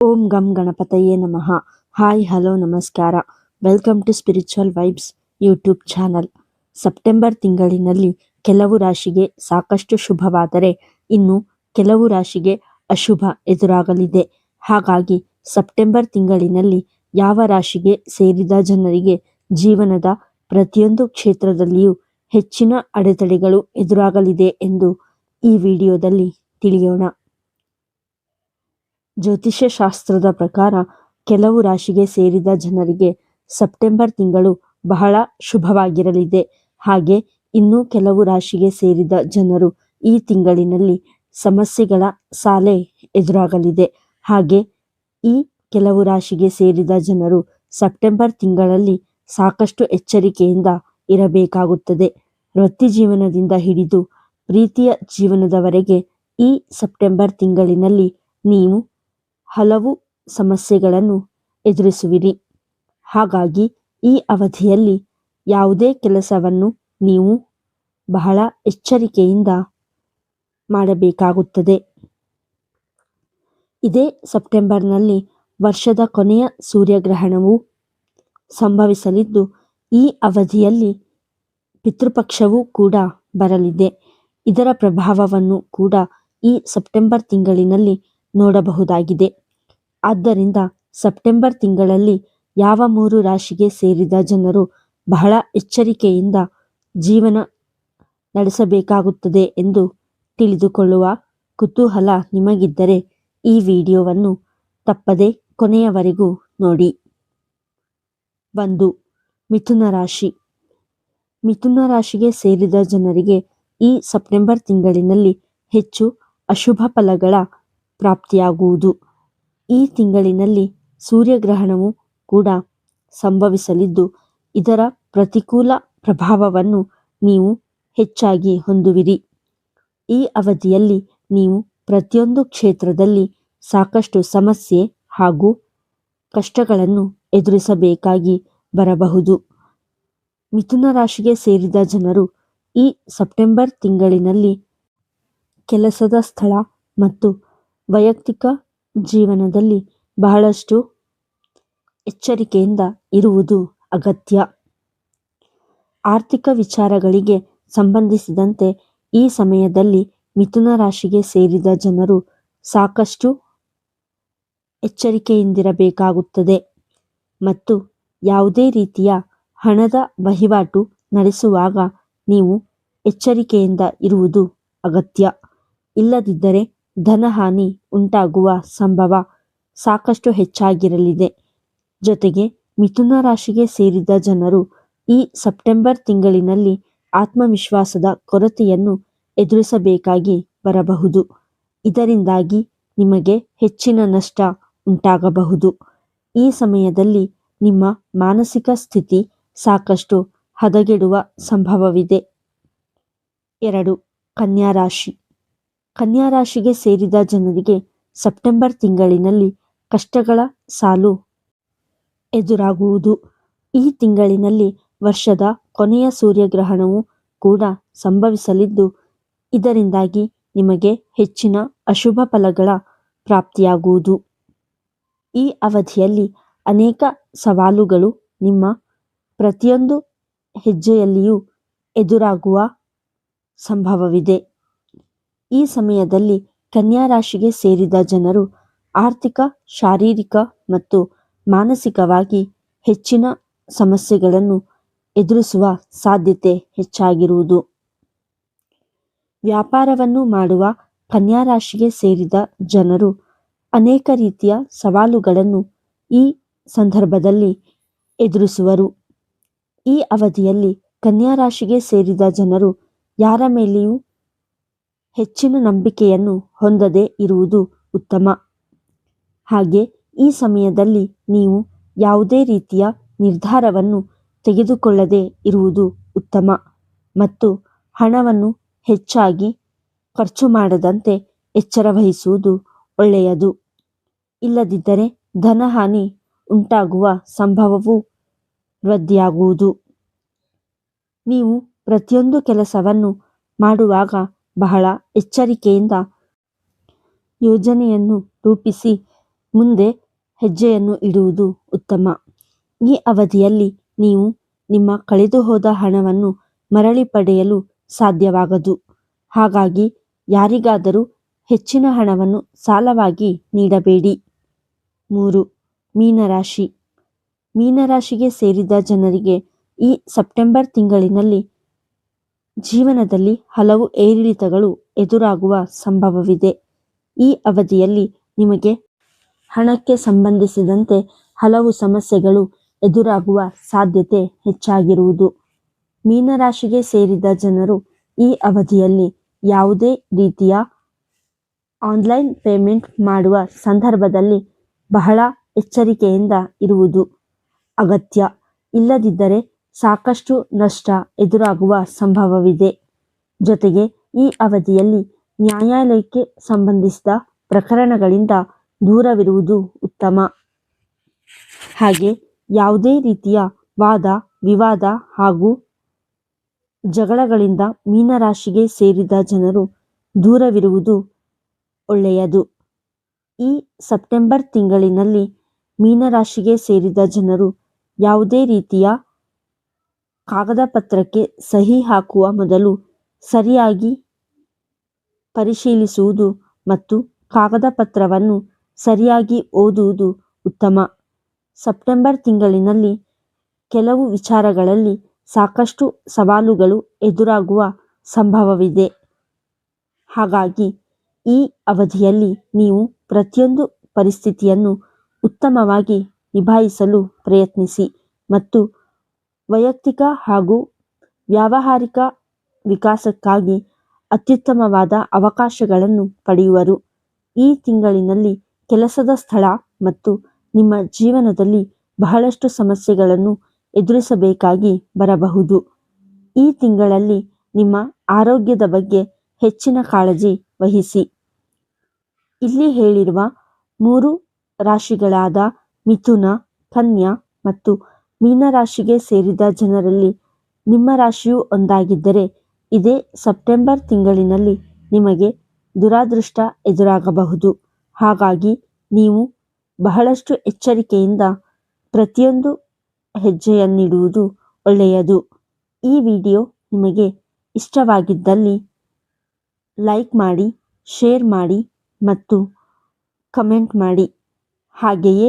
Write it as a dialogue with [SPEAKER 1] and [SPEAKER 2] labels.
[SPEAKER 1] ಓಂ ಗಂ ಗಣಪತಯೇ ನಮಃ. ಹಾಯ್, ಹಲೋ, ನಮಸ್ಕಾರ. Welcome to spiritual vibes YouTube channel. September ತಿಂಗಳಿನಲ್ಲಿ ಕೆಲವು ರಾಶಿಗೆ ಸಾಕಷ್ಟು ಶುಭವಾದರೆ ಇನ್ನು ಕೆಲವು ರಾಶಿಗೆ ಅಶುಭ ಎದುರಾಗಲಿದೆ. ಹಾಗಾಗಿ ಸೆಪ್ಟೆಂಬರ್ ತಿಂಗಳಿನಲ್ಲಿ ಯಾವ ರಾಶಿಗೆ ಸೇರಿದ ಜನರಿಗೆ ಜೀವನದ ಪ್ರತಿಯೊಂದು ಕ್ಷೇತ್ರದಲ್ಲಿಯೂ ಹೆಚ್ಚಿನ ಅಡೆತಡೆಗಳು ಎದುರಾಗಲಿದೆ ಎಂದು ಈ ವಿಡಿಯೋದಲ್ಲಿ ತಿಳಿಯೋಣ. ಜ್ಯೋತಿಷ್ಯ ಶಾಸ್ತ್ರದ ಪ್ರಕಾರ ಕೆಲವು ರಾಶಿಗೆ ಸೇರಿದ ಜನರಿಗೆ ಸೆಪ್ಟೆಂಬರ್ ತಿಂಗಳು ಬಹಳ ಶುಭವಾಗಿರಲಿದೆ. ಹಾಗೆ ಇನ್ನೂ ಕೆಲವು ರಾಶಿಗೆ ಸೇರಿದ ಜನರು ಈ ತಿಂಗಳಿನಲ್ಲಿ ಸಮಸ್ಯೆಗಳ ಸಾಲೆ ಎದುರಾಗಲಿದೆ. ಹಾಗೆ ಈ ಕೆಲವು ರಾಶಿಗೆ ಸೇರಿದ ಜನರು ಸೆಪ್ಟೆಂಬರ್ ತಿಂಗಳಲ್ಲಿ ಸಾಕಷ್ಟು ಎಚ್ಚರಿಕೆಯಿಂದ ಇರಬೇಕಾಗುತ್ತದೆ. ವೃತ್ತಿ ಜೀವನದಿಂದ ಹಿಡಿದು ಪ್ರೀತಿಯ ಜೀವನದವರೆಗೆ ಈ ಸೆಪ್ಟೆಂಬರ್ ತಿಂಗಳಿನಲ್ಲಿ ನೀವು ಹಲವು ಸಮಸ್ಯೆಗಳನ್ನು ಎದುರಿಸುವಿರಿ. ಹಾಗಾಗಿ ಈ ಅವಧಿಯಲ್ಲಿ ಯಾವುದೇ ಕೆಲಸವನ್ನು ನೀವು ಬಹಳ ಎಚ್ಚರಿಕೆಯಿಂದ ಮಾಡಬೇಕಾಗುತ್ತದೆ. ಇದೇ ಸೆಪ್ಟೆಂಬರ್ನಲ್ಲಿ ವರ್ಷದ ಕೊನೆಯ ಸೂರ್ಯಗ್ರಹಣವು ಸಂಭವಿಸಲಿದ್ದು, ಈ ಅವಧಿಯಲ್ಲಿ ಪಿತೃಪಕ್ಷವೂ ಕೂಡ ಬರಲಿದೆ. ಇದರ ಪ್ರಭಾವವನ್ನು ಕೂಡ ಈ ಸೆಪ್ಟೆಂಬರ್ ತಿಂಗಳಿನಲ್ಲಿ ನೋಡಬಹುದಾಗಿದೆ. ಆದ್ದರಿಂದ ಸೆಪ್ಟೆಂಬರ್ ತಿಂಗಳಲ್ಲಿ ಯಾವ ಮೂರು ರಾಶಿಗೆ ಸೇರಿದ ಜನರು ಬಹಳ ಎಚ್ಚರಿಕೆಯಿಂದ ಜೀವನ ನಡೆಸಬೇಕಾಗುತ್ತದೆ ಎಂದು ತಿಳಿದುಕೊಳ್ಳುವ ಕುತೂಹಲ ನಿಮಗಿದ್ದರೆ ಈ ವಿಡಿಯೋವನ್ನು ತಪ್ಪದೆ ಕೊನೆಯವರೆಗೂ ನೋಡಿ. ಒಂದು, ಮಿಥುನ ರಾಶಿ. ಮಿಥುನ ರಾಶಿಗೆ ಸೇರಿದ ಜನರಿಗೆ ಈ ಸೆಪ್ಟೆಂಬರ್ ತಿಂಗಳಿನಲ್ಲಿ ಹೆಚ್ಚು ಅಶುಭ ಫಲಗಳ ಪ್ರಾಪ್ತಿಯಾಗುವುದು. ಈ ತಿಂಗಳಿನಲ್ಲಿ ಸೂರ್ಯಗ್ರಹಣವು ಕೂಡ ಸಂಭವಿಸಲಿದ್ದು, ಇದರ ಪ್ರತಿಕೂಲ ಪ್ರಭಾವವನ್ನು ನೀವು ಹೆಚ್ಚಾಗಿ ಹೊಂದುವಿರಿ. ಈ ಅವಧಿಯಲ್ಲಿ ನೀವು ಪ್ರತಿಯೊಂದು ಕ್ಷೇತ್ರದಲ್ಲಿ ಸಾಕಷ್ಟು ಸಮಸ್ಯೆ ಹಾಗೂ ಕಷ್ಟಗಳನ್ನು ಎದುರಿಸಬೇಕಾಗಿ ಬರಬಹುದು. ಮಿಥುನ ರಾಶಿಗೆ ಸೇರಿದ ಜನರು ಈ ಸೆಪ್ಟೆಂಬರ್ ತಿಂಗಳಿನಲ್ಲಿ ಕೆಲಸದ ಸ್ಥಳ ಮತ್ತು ವೈಯಕ್ತಿಕ ಜೀವನದಲ್ಲಿ ಬಹಳಷ್ಟು ಎಚ್ಚರಿಕೆಯಿಂದ ಇರುವುದು ಅಗತ್ಯ. ಆರ್ಥಿಕ ವಿಚಾರಗಳಿಗೆ ಸಂಬಂಧಿಸಿದಂತೆ ಈ ಸಮಯದಲ್ಲಿ ಮಿಥುನ ರಾಶಿಗೆ ಸೇರಿದ ಜನರು ಸಾಕಷ್ಟು ಎಚ್ಚರಿಕೆಯಿಂದಿರಬೇಕಾಗುತ್ತದೆ ಮತ್ತು ಯಾವುದೇ ರೀತಿಯ ಹಣದ ವಹಿವಾಟು ನಡೆಸುವಾಗ ನೀವು ಎಚ್ಚರಿಕೆಯಿಂದ ಇರುವುದು ಅಗತ್ಯ. ಇಲ್ಲದಿದ್ದರೆ ಧನಹಾನಿ ಉಂಟಾಗುವ ಸಂಭವ ಸಾಕಷ್ಟು ಹೆಚ್ಚಾಗಿರಲಿದೆ. ಜೊತೆಗೆ ಮಿಥುನ ರಾಶಿಗೆ ಸೇರಿದ ಜನರು ಈ ಸೆಪ್ಟೆಂಬರ್ ತಿಂಗಳಿನಲ್ಲಿ ಆತ್ಮವಿಶ್ವಾಸದ ಕೊರತೆಯನ್ನು ಎದುರಿಸಬೇಕಾಗಿ ಬರಬಹುದು. ಇದರಿಂದಾಗಿ ನಿಮಗೆ ಹೆಚ್ಚಿನ ನಷ್ಟ ಉಂಟಾಗಬಹುದು. ಈ ಸಮಯದಲ್ಲಿ ನಿಮ್ಮ ಮಾನಸಿಕ ಸ್ಥಿತಿ ಸಾಕಷ್ಟು ಹದಗೆಡುವ ಸಂಭವವಿದೆ. ಎರಡು, ಕನ್ಯಾ ರಾಶಿ. ಕನ್ಯಾ ರಾಶಿಗೆ ಸೇರಿದ ಜನರಿಗೆ ಸೆಪ್ಟೆಂಬರ್ ತಿಂಗಳಿನಲ್ಲಿ ಕಷ್ಟಗಳ ಸಾಲು ಎದುರಾಗುವುದು. ಈ ತಿಂಗಳಿನಲ್ಲಿ ವರ್ಷದ ಕೊನೆಯ ಸೂರ್ಯಗ್ರಹಣವು ಕೂಡ ಸಂಭವಿಸಲಿದ್ದು, ಇದರಿಂದಾಗಿ ನಿಮಗೆ ಹೆಚ್ಚಿನ ಅಶುಭ ಫಲಗಳ ಪ್ರಾಪ್ತಿಯಾಗುವುದು. ಈ ಅವಧಿಯಲ್ಲಿ ಅನೇಕ ಸವಾಲುಗಳು ನಿಮ್ಮ ಪ್ರತಿಯೊಂದು ಹೆಜ್ಜೆಯಲ್ಲಿಯೂ ಎದುರಾಗುವ ಸಂಭವವಿದೆ. ಈ ಸಮಯದಲ್ಲಿ ಕನ್ಯಾ ರಾಶಿಗೆ ಸೇರಿದ ಜನರು ಆರ್ಥಿಕ, ಶಾರೀರಿಕ ಮತ್ತು ಮಾನಸಿಕವಾಗಿ ಹೆಚ್ಚಿನ ಸಮಸ್ಯೆಗಳನ್ನು ಎದುರಿಸುವ ಸಾಧ್ಯತೆ ಹೆಚ್ಚಾಗಿರುವುದು. ವ್ಯಾಪಾರವನ್ನು ಮಾಡುವ ಕನ್ಯಾ ರಾಶಿಗೆ ಸೇರಿದ ಜನರು ಅನೇಕ ರೀತಿಯ ಸವಾಲುಗಳನ್ನು ಈ ಸಂದರ್ಭದಲ್ಲಿ ಎದುರಿಸುವರು. ಈ ಅವಧಿಯಲ್ಲಿ ಕನ್ಯಾ ರಾಶಿಗೆ ಸೇರಿದ ಜನರು ಯಾರ ಮೇಲೆಯೂ ಹೆಚ್ಚಿನ ನಂಬಿಕೆಯನ್ನು ಹೊಂದದೇ ಇರುವುದು ಉತ್ತಮ. ಹಾಗೆ ಈ ಸಮಯದಲ್ಲಿ ನೀವು ಯಾವುದೇ ರೀತಿಯ ನಿರ್ಧಾರವನ್ನು ತೆಗೆದುಕೊಳ್ಳದೆ ಇರುವುದು ಉತ್ತಮ ಮತ್ತು ಹಣವನ್ನು ಹೆಚ್ಚಾಗಿ ಖರ್ಚು ಮಾಡದಂತೆ ಎಚ್ಚರ ವಹಿಸುವುದು ಒಳ್ಳೆಯದು. ಇಲ್ಲದಿದ್ದರೆ ಧನಹಾನಿ ಉಂಟಾಗುವ ಸಂಭವವೂ ವೃದ್ಧಿಯಾಗುವುದು ನೀವು ಪ್ರತಿಯೊಂದು ಕೆಲಸವನ್ನು ಮಾಡುವಾಗ ಬಹಳ ಎಚ್ಚರಿಕೆಯಿಂದ ಯೋಜನೆಯನ್ನು ರೂಪಿಸಿ ಮುಂದೆ ಹೆಜ್ಜೆಯನ್ನು ಇಡುವುದು ಉತ್ತಮ. ಈ ಅವಧಿಯಲ್ಲಿ ನೀವು ನಿಮ್ಮ ಕಳೆದುಹೋದ ಹಣವನ್ನು ಮರಳಿ ಪಡೆಯಲು ಸಾಧ್ಯವಾಗದು. ಹಾಗಾಗಿ ಯಾರಿಗಾದರೂ ಹೆಚ್ಚಿನ ಹಣವನ್ನು ಸಾಲವಾಗಿ ನೀಡಬೇಡಿ. ಮೂರು, ಮೀನರಾಶಿ. ಮೀನರಾಶಿಗೆ ಸೇರಿದ ಜನರಿಗೆ ಈ ಸೆಪ್ಟೆಂಬರ್ ತಿಂಗಳಿನಲ್ಲಿ ಜೀವನದಲ್ಲಿ ಹಲವು ಏರಿಳಿತಗಳು ಎದುರಾಗುವ ಸಂಭವವಿದೆ. ಈ ಅವಧಿಯಲ್ಲಿ ನಿಮಗೆ ಹಣಕ್ಕೆ ಸಂಬಂಧಿಸಿದಂತೆ ಹಲವು ಸಮಸ್ಯೆಗಳು ಎದುರಾಗುವ ಸಾಧ್ಯತೆ ಹೆಚ್ಚಾಗಿರುವುದು. ಮೀನರಾಶಿಗೆ ಸೇರಿದ ಜನರು ಈ ಅವಧಿಯಲ್ಲಿ ಯಾವುದೇ ರೀತಿಯ ಆನ್ಲೈನ್ ಪೇಮೆಂಟ್ ಮಾಡುವ ಸಂದರ್ಭದಲ್ಲಿ ಬಹಳ ಎಚ್ಚರಿಕೆಯಿಂದ ಇರುವುದು ಅಗತ್ಯ. ಇಲ್ಲದಿದ್ದರೆ ಸಾಕಷ್ಟು ನಷ್ಟ ಎದುರಾಗುವ ಸಂಭವವಿದೆ. ಜೊತೆಗೆ ಈ ಅವಧಿಯಲ್ಲಿ ನ್ಯಾಯಾಲಯಕ್ಕೆ ಸಂಬಂಧಿಸಿದ ಪ್ರಕರಣಗಳಿಂದ ದೂರವಿರುವುದು ಉತ್ತಮ. ಹಾಗೆ ಯಾವುದೇ ರೀತಿಯ ವಾದ, ವಿವಾದ ಹಾಗೂ ಜಗಳಗಳಿಂದ ಮೀನರಾಶಿಗೆ ಸೇರಿದ ಜನರು ದೂರವಿರುವುದು ಒಳ್ಳೆಯದು. ಈ ಸೆಪ್ಟೆಂಬರ್ ತಿಂಗಳಿನಲ್ಲಿ ಮೀನರಾಶಿಗೆ ಸೇರಿದ ಜನರು ಯಾವುದೇ ರೀತಿಯ ಕಾಗದ ಪತ್ರಕ್ಕೆ ಸಹಿ ಹಾಕುವ ಮೊದಲು ಸರಿಯಾಗಿ ಪರಿಶೀಲಿಸುವುದು ಮತ್ತು ಕಾಗದ ಪತ್ರವನ್ನು ಸರಿಯಾಗಿ ಓದುವುದು ಉತ್ತಮ. ಸೆಪ್ಟೆಂಬರ್ ತಿಂಗಳಿನಲ್ಲಿ ಕೆಲವು ವಿಚಾರಗಳಲ್ಲಿ ಸಾಕಷ್ಟು ಸವಾಲುಗಳು ಎದುರಾಗುವ ಸಂಭವವಿದೆ. ಹಾಗಾಗಿ ಈ ಅವಧಿಯಲ್ಲಿ ನೀವು ಪ್ರತಿಯೊಂದು ಪರಿಸ್ಥಿತಿಯನ್ನು ಉತ್ತಮವಾಗಿ ನಿಭಾಯಿಸಲು ಪ್ರಯತ್ನಿಸಿ ಮತ್ತು ವೈಯಕ್ತಿಕ ಹಾಗೂ ವ್ಯಾವಹಾರಿಕ ವಿಕಾಸಕ್ಕಾಗಿ ಅತ್ಯುತ್ತಮವಾದ ಅವಕಾಶಗಳನ್ನು ಪಡೆಯುವರು. ಈ ತಿಂಗಳಿನಲ್ಲಿ ಕೆಲಸದ ಸ್ಥಳ ಮತ್ತು ನಿಮ್ಮ ಜೀವನದಲ್ಲಿ ಬಹಳಷ್ಟು ಸಮಸ್ಯೆಗಳನ್ನು ಎದುರಿಸಬೇಕಾಗಿ ಬರಬಹುದು. ಈ ತಿಂಗಳಲ್ಲಿ ನಿಮ್ಮ ಆರೋಗ್ಯದ ಬಗ್ಗೆ ಹೆಚ್ಚಿನ ಕಾಳಜಿ ವಹಿಸಿ. ಇಲ್ಲಿ ಹೇಳಿರುವ ಮೂರು ರಾಶಿಗಳಾದ ಮಿಥುನ, ಕನ್ಯಾ ಮತ್ತು ಮೀನರಾಶಿಗೆ ಸೇರಿದ ಜನರಲ್ಲಿ ನಿಮ್ಮ ರಾಶಿಯು ಒಂದಾಗಿದ್ದರೆ ಇದೇ ಸೆಪ್ಟೆಂಬರ್ ತಿಂಗಳಿನಲ್ಲಿ ನಿಮಗೆ ದುರಾದೃಷ್ಟ ಎದುರಾಗಬಹುದು. ಹಾಗಾಗಿ ನೀವು ಬಹಳಷ್ಟು ಎಚ್ಚರಿಕೆಯಿಂದ ಪ್ರತಿಯೊಂದು ಹೆಜ್ಜೆಯನ್ನಿಡುವುದು ಒಳ್ಳೆಯದು. ಈ ವಿಡಿಯೋ ನಿಮಗೆ ಇಷ್ಟವಾಗಿದ್ದಲ್ಲಿ ಲೈಕ್ ಮಾಡಿ, ಶೇರ್ ಮಾಡಿ ಮತ್ತು ಕಮೆಂಟ್ ಮಾಡಿ. ಹಾಗೆಯೇ